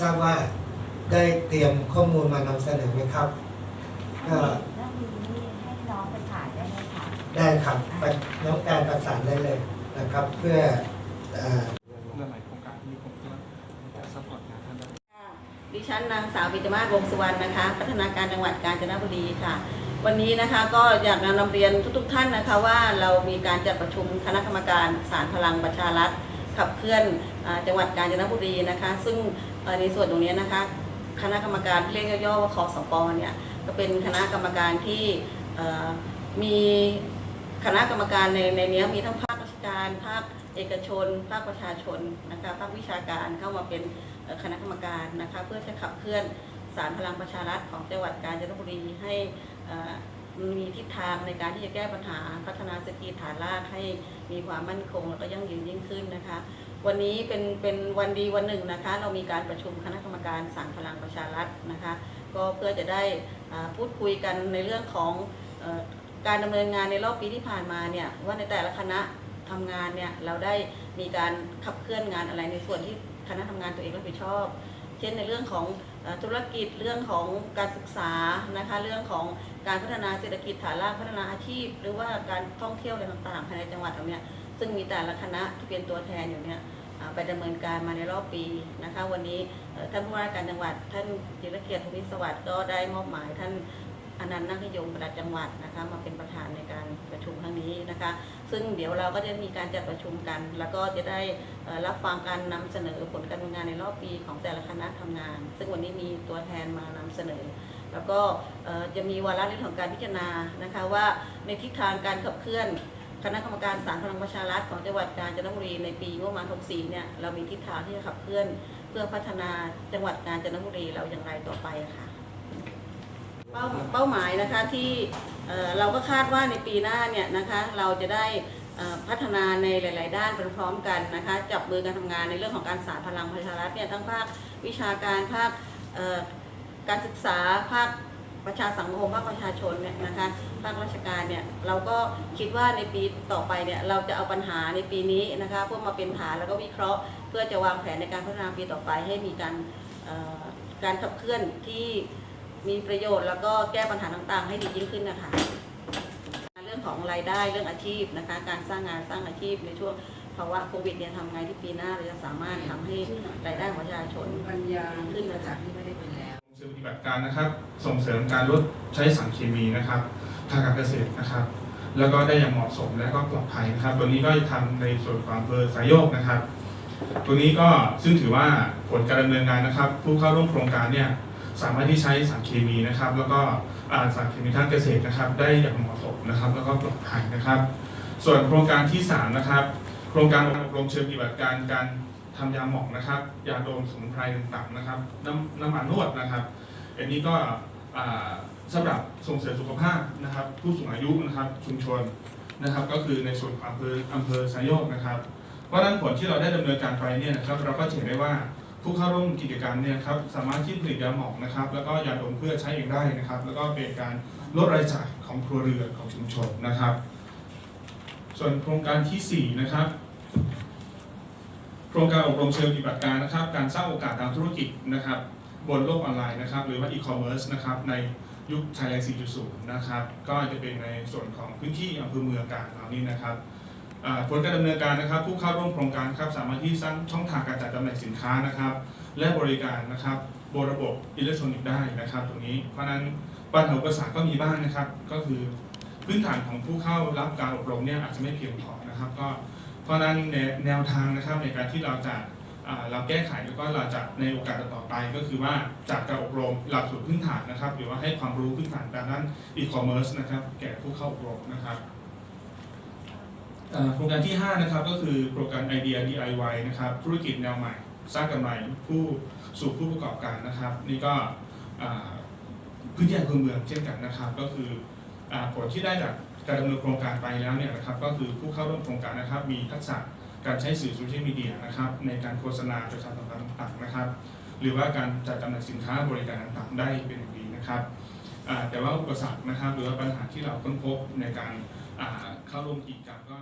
ทราบว่าได้เตรียมข้อมูลมานำเสนอไหมครับ ก็ ถ้ามีนี่ให้น้องไปถ่ายได้ไหมคะได้ครับไปน้องการประสานได้เลยนะครับ เพื่อเอ่อ หลายๆโครงการที่ผมก็จะซัพพอร์ตงานท่านได้ค่ะดิฉันนางสาวปิตมาศวงศ์สุวรรณนะคะ พัฒนาการจังหวัดกาญจนบุรีค่ะ วันนี้นะคะก็อยากนำเรียนทุกๆท่านนะคะว่าเรามีการจัดประชุมคณะกรรมการสารพลังประชารัฐ ขับเคลื่อนจังหวัดกาญจนบุรีนะคะ ซึ่งในส่วนตรงนี้นะคะ คณะกรรมการที่เรียกย่อๆว่าคอสปเนี่ยก็เป็นคณะกรรมการที่มีคณะกรรมการในในนี้มีทั้งภาคราชการภาคเอกชน ภาคประชาชนนะคะภาควิชาการเข้ามาเป็นคณะกรรมการนะคะ เพื่อจะขับเคลื่อนสารพลังประชารัฐของจังหวัดกาญจนบุรีให้ มีทิศทางในการที่จะแก้ปัญหาพัฒนาเศรษฐกิจฐานรากให้มีความมั่นคง แล้วก็ยั่งยืนยิ่งขึ้นนะคะ วันนี้เป็นเป็นวันดีวันหนึ่งนะคะ เรามีการประชุมคณะกรรมการสารพลังประชารัฐนะคะ ก็เพื่อจะได้พูดคุยกันในเรื่องของอการดำเนินงานในรอบปีที่ผ่านมาเนี่ยว่าในแต่ละคณะทำงานเนี่ยเราได้มีการขับเคลื่อนงานอะไรในส่วนที่คณะทำงานตัวเองรับผิดชอบ เช่นในเรื่องของ ธุรกิจเรื่องของการศึกษานะคะเรื่องของการพัฒนาเศรษฐกิจฐานรากพัฒนาอาชีพ หรือว่าการท่องเที่ยวอะไรต่างๆภายในจังหวัดเราเนี่ยซึ่งมีแต่ละคณะที่เป็นตัวแทนอยู่เนี่ยไปดำเนินการมาในรอบปีนะคะ วันนี้ท่านผู้ว่าการจังหวัด ท่านจิรเกียรติทวิสวัสดิ์ก็ได้มอบหมายท่านอนันต์นักนิยมประหลัดจังหวัดนะคะมาเป็นประธานในการประชุมค นะคะ ซึ่งเดี๋ยวเราก็จะมีการจัดประชุมกัน แล้วก็จะได้รับฟังการนำเสนอผลการดำเนินงานในรอบปีของแต่ละคณะทำงาน ซึ่งวันนี้มีตัวแทนมานำเสนอ แล้วก็จะมีวาระเรื่องของการพิจารณานะคะว่าในทิศทางการขับเคลื่อนคณะกรรมการสารพลังประชารัฐของจังหวัดกาญจนบุรีในปีงบประมาณ 64 เนี่ยเรามีทิศทางที่จะขับเคลื่อนเพื่อพัฒนาจังหวัดกาญจนบุรีเราอย่างไรต่อไปะค่ะ เป้าเป้าหมายนะคะที่เราก็คาดว่าในปีหน้าเนี่ยนะคะเราจะได้พัฒนาในหลาย ๆ ด้านไปพร้อมกันนะคะจับมือกันทำงานในเรื่องของการสารพลังประชารัฐเนี่ยทั้งภาควิชาการภาคการศึกษาภาคประชาสังคมภาคประชาชนเนี่ยนะคะภาคราชการเนี่ยเราก็คิดว่าในปีต่อไปเนี่ยเราจะเอาปัญหาในปีนี้นะคะเพื่อมาเป็นฐานแล้วก็วิเคราะห์ เพื่อจะวางแผนในการพัฒนาปีต่อไปให้มีการการขับเคลื่อนที่ มีประโยชน์แล้วก็แก้ปัญหาต่างๆ ให้ดียิ่งขึ้นนะคะ เรื่องของรายได้เรื่องอาชีพนะคะ การสร้างงานสร้างอาชีพในช่วงภาวะโควิดเนี่ยทำไงที่ปีหน้าเราจะสามารถทำให้รายได้ของประชาชนปัญญาขึ้นนะคะที่ไม่ได้เป็นแล้วเชิงปฏิบัติการนะครับ ส่งเสริมการลดใช้สารเคมีนะครับทางการเกษตรนะครับ แล้วก็ได้อย่างเหมาะสมและก็ปลอดภัยนะครับ ตัวนี้ก็ทำในส่วนของอำเภอสายโยกนะครับ ตัวนี้ก็ซึ่งถือว่าผลการดำเนินงานนะครับ ผู้เข้าร่วมโครงการเนี่ย สามารถที่ใช้สารเคมีนะครับ แล้วก็สารเคมีทางเกษตรนะครับ ได้อย่างเหมาะสมนะครับ แล้วก็ปลอดภัยนะครับ ส่วนโครงการที่สามนะครับ โครงการอบรมเชิงปฏิบัติการการทำยาหมองนะครับยาโดมสมุนไพรต่างๆนะครับน้ำน้ำมันนวดนะครับ อันนี้ก็อ่าสำหรับส่งเสริมสุขภาพนะครับ ผู้สูงอายุนะครับชุมชนนะครับ ก็คือในส่วนของอำเภออำเภอสายโยกนะครับ เพราะฉะนั้นผลที่เราได้ดำเนินการไปเนี่ยนะครับเราก็เห็นได้ว่า ผู้เข้าร่วมกิจกรรมเนี่ยครับสามารถที่ผลิตยาหมองนะครับ แล้วก็ยาดมเพื่อใช้เองได้นะครับ แล้วก็เป็นการลดรายจ่ายของครัวเรือนของชุมชนนะครับ ส่วนโครงการที่สี่นะครับโครงการอบรมเชิงปฏิบัติการนะครับ การสร้างโอกาสทางธุรกิจนะครับ บนโลกออนไลน์นะครับ หรือว่าอีคอมเมิร์ซนะครับในยุคไทยแลนด์4.0 นะครับ ก็จะเป็นในส่วนของพื้นที่อำเภอเมืองการเหล่านี้นะครับ ผลการดำเนินการนะครับ ผู้เข้าร่วมโครงการครับสามารถที่สร้างช่องทางการจัดจำหน่ายสินค้านะครับ และบริการนะครับบนระบบอิเล็กทรอนิกส์ได้นะครับ ตรงนี้เพราะนั้นปัญหาอุปสรรคก็มีบ้างนะครับ ก็คือพื้นฐานของผู้เข้ารับการอบรมเนี่ยอาจจะไม่เพียงพอนะครับ ก็เพราะนั้นแนวทางนะครับในการที่เราจะเราแก้ไขแล้วก็เราจะในโอกาสต่อไปก็คือว่าจากการอบรมหลักสูตรพื้นฐานนะครับ หรือว่าให้ความรู้พื้นฐานด้านด้นอีคอมเมิร์ซนะครับ แก่ผู้เข้าอบรมนะครับ โครงการที่ 5 นะครับก็คือโครงการไอเดีย DIY นะครับธุรกิจแนวใหม่ สร้างกำไรผู้สู่ผู้ประกอบการนะครับ นี่ก็พื้นที่อำเภอเมืองเช่นกันนะครับ ก็คืออผลที่ได้จากการดำเนินโครงการไปแล้วเนี่ยนะครับ ก็คือผู้เข้าร่วมโครงการนะครับ มีทักษะการใช้สื่อโซเชียลมีเดียนะครับในการโฆษณาประชาสัมพันธ์ต่างๆนะครับ หรือว่าการจัดจำหน่ายสินค้าบริการต่างๆ ได้เป็นอย่างดีนะครับอ่าแต่ว่าอุปสรรคนะครับ หรือว่าปัญหาที่เราค้นพบในการอ่าเข้าร่วมกิจกรรมก็